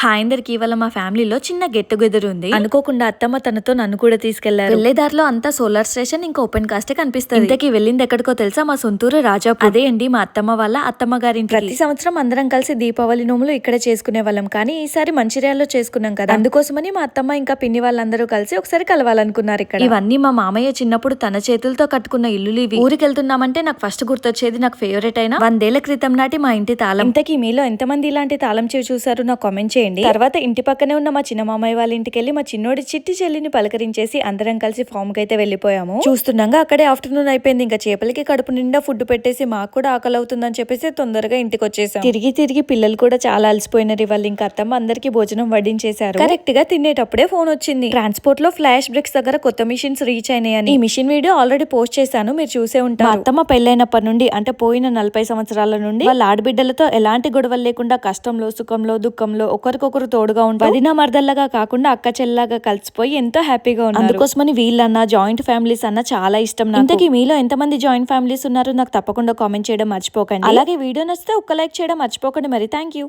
Hi అందరికి ఇవాళ మా ఫ్యామిలీలో చిన్న గెట్ టుగెదర్ ఉంది. అనుకోకుండా అత్తమ్మ తనతో నన్ను కూడా తీసుకెళ్ళారు. వెళ్ళే దారిలో అంతా సోలార్ స్టేషన్ ఇంకా ఓపెన్ కాస్టే కనిపిస్తుంది. ఇంతకీ వెళ్ళింది ఎక్కడికో తెలుసా? మా సొంతూరు రాజాపూర్. అదే అండి మా అత్తమ్మ వాళ్ళ అత్తమ్మ గారి ప్రతి సంవత్సరం అందరం కలిసి దీపావళి నోములు ఇక్కడే చేసుకునే వాళ్ళం. కానీ ఈసారి మంచిర్యాలలో చేసుకున్నాం కదా. అందుకోసమని మా అత్తమ్మ ఇంకా పిన్ని వాళ్ళందరూ కలిసి ఒకసారి కలవాలనుకున్నారు ఇక్కడ. ఇవన్నీ మా మామయ్య చిన్నప్పుడు తన చేతులతో కట్టుకున్న ఇల్లులు ఇవి. ఊరికి వెళ్తున్నామంటే నాకు ఫస్ట్ గుర్తొచ్చేది నాకు ఫేవరెట్ అయిన వందేళ్ళ క్రితం నాటి మా ఇంటి తాళం. ఇంతకీ మీలో ఎంతమంది ఇలాంటి తాళం చెవి చూసారు? నాకు కామెంట్ చేయండి. తర్వాత ఇంటి పక్కనే ఉన్న మా చిన్న మామయ్య వాళ్ళ ఇంటికి వెళ్ళి మా చిన్నోడి చిట్టి చెల్లిని పలకరించేసి అందరం కలిసి ఫామ్కి అయితే వెళ్ళిపోయాము. చూస్తుండగా అక్కడే ఆఫ్టర్నూన్ అయిపోయింది. ఇంకా చేపలకి కడుపు నిండా ఫుడ్ పెట్టేసి మాకు కూడా ఆకలి అవుతుందని చెప్పేసి తొందరగా ఇంటికి వచ్చేసాం తిరిగి తిరిగి పిల్లలు కూడా చాలా అలసిపోయినారు వాళ్ళు ఇంకా అత్తమ్మ అందరికి భోజనం వడ్డించేశారు. కరెక్ట్గా తినేటప్పుడే ఫోన్ వచ్చింది. ట్రాన్స్పోర్ట్లో ఫ్లాష్ బ్రేక్స్ దగ్గర కొత్త మిషన్స్ రీచ్ అయినాయని. ఈ మిషన్ వీడియో ఆల్రెడీ పోస్ట్ చేశాను. మీరు చూసే ఉంటారు. అత్తమ్మ పెళ్ళైనప్పటి నుండి అంటే పోయిన నలభై సంవత్సరాల నుండి వాళ్ళ ఆడబిడ్డలతో ఎలాంటి గొడవలు లేకుండా కష్టంలో సుఖంలో దుఃఖంలో ఒకరికొకరు తోడుగా ఉంటారు వదిన మరదల్లాగా కాకుండా అక్క చెల్లాగా కలిసిపోయి ఎంతో హ్యాపీగా ఉన్నారు. అందుకోసమని వీళ్ళన్న జాయింట్ ఫ్యామిలీస్ అన్న చాలా ఇష్టం. ఇంతకీ మీలో ఎంతమంది జాయింట్ ఫ్యామిలీస్ ఉన్నారో? నాకు తప్పకుండా కామెంట్ చేయడం మర్చిపోకండి. అలాగే వీడియో నచ్చితే ఒక్క లైక్ చేయడం మర్చిపోకండి. మరి థ్యాంక్ యూ.